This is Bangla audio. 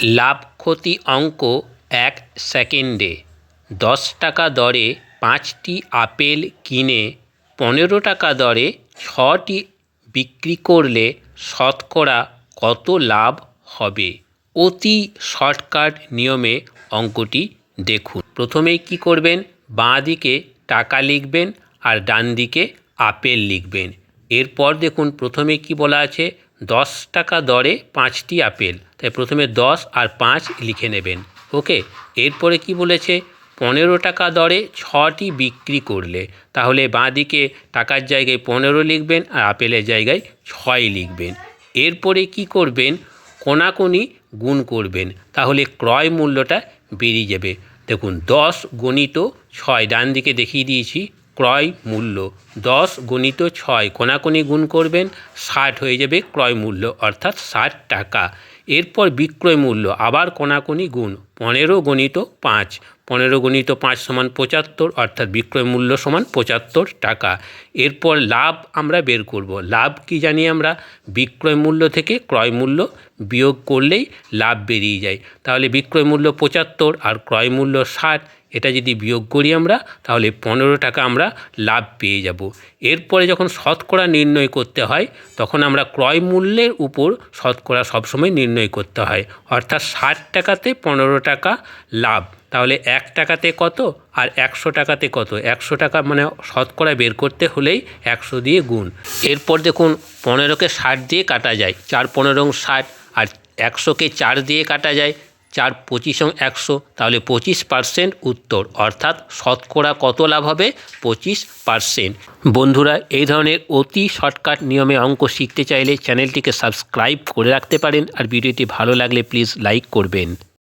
লাভ ক্ষতি অঙ্ক এক সেকেন্ডে। দশ টাকা দরে পাঁচটি আপেল কিনে, পনেরো টাকা দরে ছটি বিক্রি করলে শতকরা কত লাভ হবে? অতি শর্টকাট নিয়মে অঙ্কটি দেখুন। প্রথমেই কি করবেন? বাঁ দিকে টাকা লিখবেন আর ডান দিকে আপেল লিখবেন। এরপর দেখুন, প্রথমে কি বলা আছে? দশ টাকা দরে পাঁচটি আপেল। তাই প্রথমে দশ আর পাঁচ লিখে নেবেন। ওকে, এরপরে কি বলেছে? পনেরো টাকা দরে ছটি বিক্রি করলে। তাহলে বাঁ দিকে টাকার জায়গায় পনেরো লিখবেন আর আপেলের জায়গায় ছয় লিখবেন। এরপরে কি করবেন? কোনাকুনি গুণ করবেন। তাহলে ক্রয় মূল্যটা বেরিয়ে যাবে। দেখুন, দশ গণিত ছয় ডান দিকে দেখিয়ে দিয়েছি। ক্রয় মূল্য। দশ গণিত ছয় কোনাকুনি গুণ করবেন, ষাট হয়ে যাবে ক্রয় মূল্য, অর্থাৎ ষাট টাকা। এরপর বিক্রয় মূল্য, আবার কোনাকুনি গুণ, পনেরো গণিত পাঁচ। পনেরো গণিত পাঁচ সমান পঁচাত্তর, অর্থাৎ বিক্রয় মূল্য সমান পঁচাত্তর টাকা। এরপর লাভ আমরা বের করব। লাভ কি জানি আমরা? বিক্রয় মূল্য থেকে ক্রয় মূল্য বিয়োগ করলেই লাভ বেরিয়ে যায়। তাহলে বিক্রয় মূল্য পঁচাত্তর আর ক্রয় মূল্য ষাট এটা যদি বিয়োগ করি আমরা, তাহলে পনেরো টাকা আমরা লাভ পেয়ে যাব। এরপরে যখন শতকরা নির্ণয় করতে হয়, তখন আমরা ক্রয় মূল্যের উপর শতকরা সবসময় নির্ণয় করতে হয়। অর্থাৎ ষাট টাকাতে পনেরো টাকা লাভ, তাহলে এক টাকাতে কত আর একশো টাকাতে কত? একশো টাকা মানে শতকরা বের করতে হলেই একশো দিয়ে গুণ। এরপর দেখুন, পনেরোকে ষাট দিয়ে কাটা যায়, চার পনেরো ষাট আর একশোকে চার দিয়ে কাটা যায়। চার পঁচিশ একশো, তাহলে পঁচিশ পার্সেন্ট উত্তর। অর্থাৎ শতকরা কত লাভ হবে? পঁচিশ পার্সেন্ট বন্ধুরা, এই ধরনের অতি শর্টকাট নিয়মে অঙ্ক শিখতে চাইলে চ্যানেলটিকে সাবস্ক্রাইব করে রাখতে পারেন আর ভিডিওটি ভালো লাগলে প্লিজ লাইক করবেন।